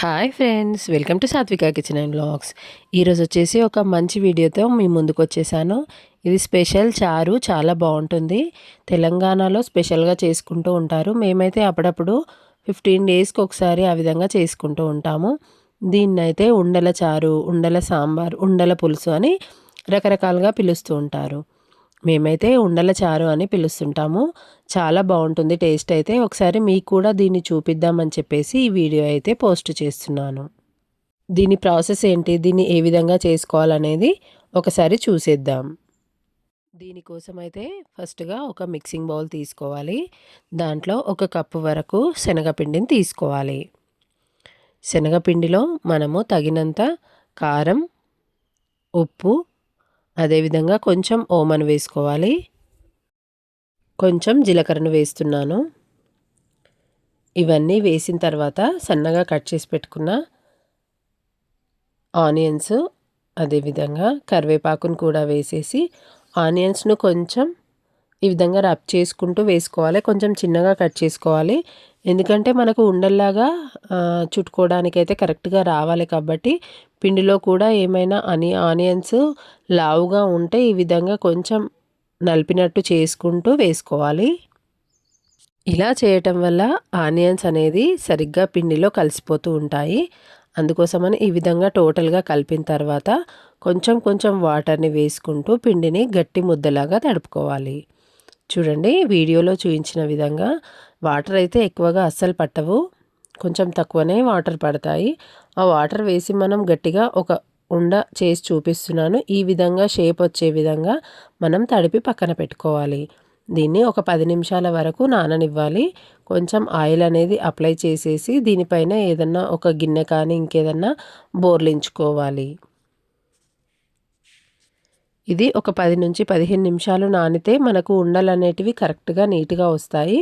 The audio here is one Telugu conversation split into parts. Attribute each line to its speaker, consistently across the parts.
Speaker 1: Hi friends welcome to Satvika kitchen and blogs ఈరోజు వచ్చేసి ఒక మంచి వీడియోతో మీ ముందుకు వచ్చేసాను. ఇది స్పెషల్ చారు చాలా బాగుంటుంది. తెలంగాణలో స్పెషల్గా చేసుకుంటూ ఉంటారు. మేమైతే అప్పుడప్పుడు ఫిఫ్టీన్ డేస్కి ఒకసారి ఆ విధంగా చేసుకుంటూ ఉంటాము. దీన్నైతే ఉండల చారు ఉండల సాంబార్ ఉండల పులుసు అని రకరకాలుగా పిలుస్తూ ఉంటారు. మేమైతే ఉండల చారు అని పిలుస్తుంటాము. చాలా బాగుంటుంది టేస్ట్ అయితే. ఒకసారి మీకు కూడా దీన్ని చూపిద్దామని చెప్పేసి ఈ వీడియో అయితే పోస్ట్ చేస్తున్నాను. దీని ప్రాసెస్ ఏంటి? దీన్ని ఏ విధంగా చేసుకోవాలనేది ఒకసారి చూసేద్దాం. దీనికోసం అయితే ఫస్ట్గా ఒక మిక్సింగ్ బౌల్ తీసుకోవాలి. దాంట్లో ఒక కప్పు వరకు శనగపిండిని తీసుకోవాలి. శనగపిండిలో మనము తగినంత కారం ఉప్పు అదేవిధంగా కొంచెం ఓమన్ వేసుకోవాలి. కొంచెం జీలకర్రను వేస్తున్నాను. ఇవన్నీ వేసిన తర్వాత సన్నగా కట్ చేసి పెట్టుకున్న ఆనియన్స్ అదేవిధంగా కరివేపాకును కూడా వేసేసి ఆనియన్స్ను కొంచెం ఈ విధంగా రబ్ చేసుకుంటూ వేసుకోవాలి. కొంచెం చిన్నగా కట్ చేసుకోవాలి. ఎందుకంటే మనకు ఉండల్లాగా చుట్టుకోవడానికైతే కరెక్ట్గా రావాలి కాబట్టి పిండిలో కూడా ఏమైనా అని ఆనియన్స్ లావుగా ఉంటే ఈ విధంగా కొంచెం నలిపినట్టు చేసుకుంటూ వేసుకోవాలి. ఇలా చేయటం వల్ల ఆనియన్స్ అనేది సరిగ్గా పిండిలో కలిసిపోతూ ఉంటాయి. అందుకోసమని ఈ విధంగా టోటల్గా కలిపిన తర్వాత కొంచెం కొంచెం వాటర్ని వేసుకుంటూ పిండిని గట్టి ముద్దలాగా తడుపుకోవాలి. చూడండి వీడియోలో చూపించిన విధంగా వాటర్ అయితే ఎక్కువగా అస్సలు పట్టవు. కొంచెం తక్కువనే వాటర్ పడతాయి. ఆ వాటర్ వేసి మనం గట్టిగా ఒక ఉండ చేసి చూపిస్తున్నాను. ఈ విధంగా షేప్ వచ్చే విధంగా మనం తడిపి పక్కన పెట్టుకోవాలి. దీన్ని ఒక పది నిమిషాల వరకు నాననివ్వాలి. కొంచెం ఆయిల్ అనేది అప్లై చేసేసి దీనిపైన ఏదన్నా ఒక గిన్నె కానీ ఇంకేదన్నా బోర్లించుకోవాలి. ఇది ఒక పది నుంచి పదిహేను నిమిషాలు నానితే మనకు ఉండలు అనేటివి కరెక్ట్గా నీట్గా వస్తాయి.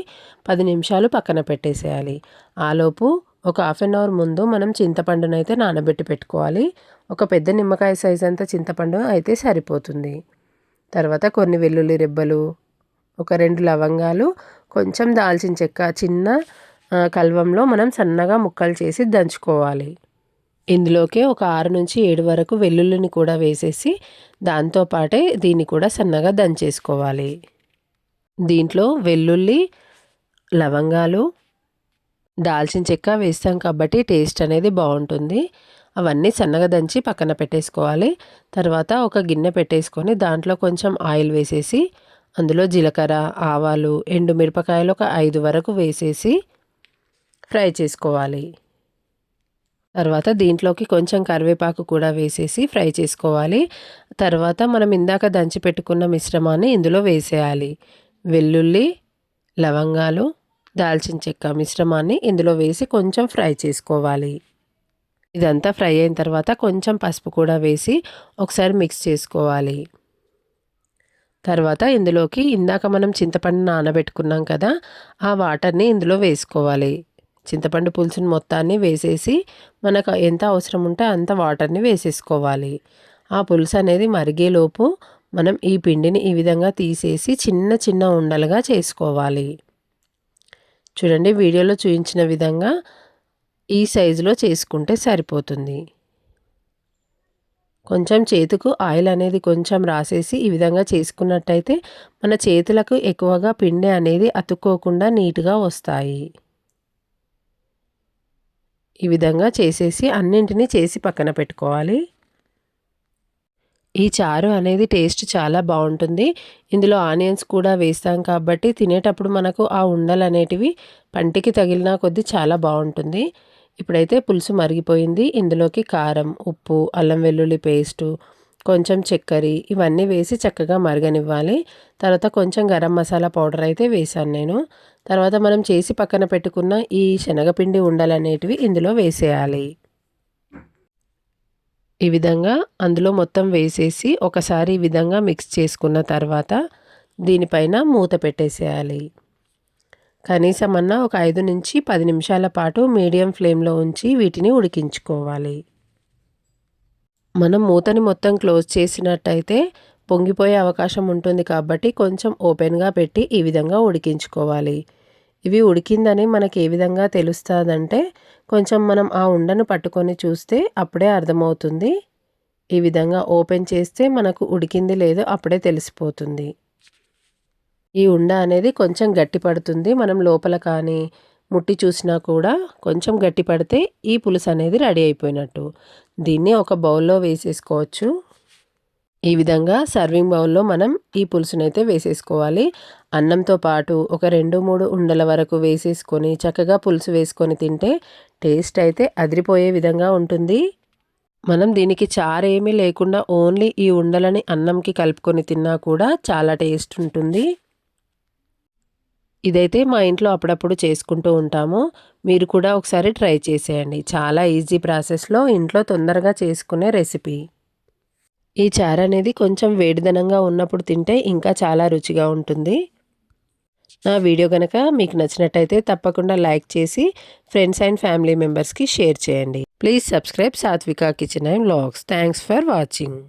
Speaker 1: పది నిమిషాలు పక్కన పెట్టేసేయాలి. ఆలోపు ఒక హాఫ్ అన్ అవర్ ముందు మనం చింతపండును అయితే నానబెట్టి పెట్టుకోవాలి. ఒక పెద్ద నిమ్మకాయ సైజ్ అంత చింతపండు అయితే సరిపోతుంది. తర్వాత కొన్ని వెల్లుల్లి రెబ్బలు ఒక రెండు లవంగాలు కొంచెం దాల్చిన చెక్క చిన్న కల్వంలో మనం సన్నగా ముక్కలు చేసి దంచుకోవాలి. ఇందులోకి ఒక ఆరు నుంచి ఏడు వరకు వెల్లుల్లిని కూడా వేసేసి దాంతోపాటే దీన్ని కూడా సన్నగా దంచేసుకోవాలి. దీంట్లో వెల్లుల్లి లవంగాలు దాల్చిన చెక్క వేస్తాం కాబట్టి టేస్ట్ అనేది బాగుంటుంది. అవన్నీ సన్నగా దంచి పక్కన పెట్టేసుకోవాలి. తర్వాత ఒక గిన్నె పెట్టేసుకొని దాంట్లో కొంచెం ఆయిల్ వేసేసి అందులో జీలకర్ర ఆవాలు ఎండు మిరపకాయలు ఒక ఐదు వరకు వేసేసి ఫ్రై చేసుకోవాలి. తర్వాత దీంట్లోకి కొంచెం కరివేపాకు కూడా వేసేసి ఫ్రై చేసుకోవాలి. తర్వాత మనం ఇందాక దంచి పెట్టుకున్న మిశ్రమాన్ని ఇందులో వేసేయాలి. వెల్లుల్లి లవంగాలు దాల్చిన చెక్క మిశ్రమాన్ని ఇందులో వేసి కొంచెం ఫ్రై చేసుకోవాలి. ఇదంతా ఫ్రై అయిన తర్వాత కొంచెం పసుపు కూడా వేసి ఒకసారి మిక్స్ చేసుకోవాలి. తర్వాత ఇందులోకి ఇందాక మనం చింతపండు నానబెట్టుకున్నాం కదా ఆ వాటర్ని ఇందులో వేసుకోవాలి. చింతపండు పులుసుని మొత్తాన్ని వేసేసి మనకు ఎంత అవసరం ఉంటే అంత వాటర్ని వేసేసుకోవాలి. ఆ పులుసు అనేది మరిగేలోపు మనం ఈ పిండిని ఈ విధంగా తీసేసి చిన్న చిన్న ఉండలుగా చేసుకోవాలి. చూడండి వీడియోలో చూపించిన విధంగా ఈ సైజులో చేసుకుంటే సరిపోతుంది. కొంచెం చేతుకు ఆయిల్ అనేది కొంచెం రాసేసి ఈ విధంగా చేసుకున్నట్టయితే మన చేతులకు ఎక్కువగా పిండి అనేది అతుక్కోకుండా నీట్గా వస్తాయి. ఈ విధంగా చేసేసి అన్నింటినీ చేసి పక్కన పెట్టుకోవాలి. ఈ చారు అనేది టేస్ట్ చాలా బాగుంటుంది. ఇందులో ఆనియన్స్ కూడా వేస్తాం కాబట్టి తినేటప్పుడు మనకు ఆ ఉండలు అనేటివి పంటికి తగిలిన కొద్దీ చాలా బాగుంటుంది. ఇప్పుడైతే పులుసు మరిగిపోయింది. ఇందులోకి కారం ఉప్పు అల్లం వెల్లుల్లి పేస్టు కొంచెం చక్కెర ఇవన్నీ వేసి చక్కగా మరగనివ్వాలి. తర్వాత కొంచెం గరం మసాలా పౌడర్ అయితే వేసాను నేను. తర్వాత మనం చేసి పక్కన పెట్టుకున్న ఈ శనగపిండి ఉండలనేటివి ఇందులో వేసేయాలి. ఈ విధంగా అందులో మొత్తం వేసేసి ఒకసారి ఈ విధంగా మిక్స్ చేసుకున్న తర్వాత దీనిపైన మూత పెట్టేసేయాలి. కనీసం అన్న ఒక ఐదు నుంచి పది నిమిషాల పాటు మీడియం ఫ్లేమ్లో ఉంచి వీటిని ఉడికించుకోవాలి. మనం మూతని మొత్తం క్లోజ్ చేసినట్టయితే పొంగిపోయే అవకాశం ఉంటుంది కాబట్టి కొంచెం ఓపెన్గా పెట్టి ఈ విధంగా ఉడికించుకోవాలి. ఇవి ఉడికిందని మనకి ఏ విధంగా తెలుస్తుందంటే కొంచెం మనం ఆ ఉండను పట్టుకొని చూస్తే అప్పుడే అర్థమవుతుంది. ఈ విధంగా ఓపెన్ చేస్తే మనకు ఉడికింది లేదో అప్పుడే తెలిసిపోతుంది. ఈ ఉండ అనేది కొంచెం గట్టి పడుతుంది మనం లోపల కానీ ముట్టి చూసినా కూడా కొంచెం గట్టి పడితే ఈ పులుసు అనేది రెడీ అయిపోయినట్టు. దీన్ని ఒక బౌల్లో వేసేసుకోవచ్చు. ఈ విధంగా సర్వింగ్ బౌల్లో మనం ఈ పులుసునైతే వేసేసుకోవాలి. అన్నంతో పాటు ఒక రెండు మూడు ఉండల వరకు వేసేసుకొని చక్కగా పులుసు వేసుకొని తింటే టేస్ట్ అయితే అదిరిపోయే విధంగా ఉంటుంది. మనం దీనికి చారేమీ ఏమీ లేకుండా ఓన్లీ ఈ ఉండలని అన్నంకి కలుపుకొని తిన్నా కూడా చాలా టేస్ట్ ఉంటుంది. ఇదైతే మా ఇంట్లో అప్పుడప్పుడు చేసుకుంటూ ఉంటాము. మీరు కూడా ఒకసారి ట్రై చేసేయండి. చాలా ఈజీ ప్రాసెస్లో ఇంట్లో తొందరగా చేసుకునే రెసిపీ. ఈ చారు అనేది కొంచెం వేడిదనంగా ఉన్నప్పుడు తింటే ఇంకా చాలా రుచిగా ఉంటుంది. నా వీడియో కనుక మీకు నచ్చినట్టయితే తప్పకుండా లైక్ చేసి ఫ్రెండ్స్ అండ్ ఫ్యామిలీ మెంబర్స్కి షేర్ చేయండి. Please subscribe Satvika kitchen and vlogs. Thanks for watching.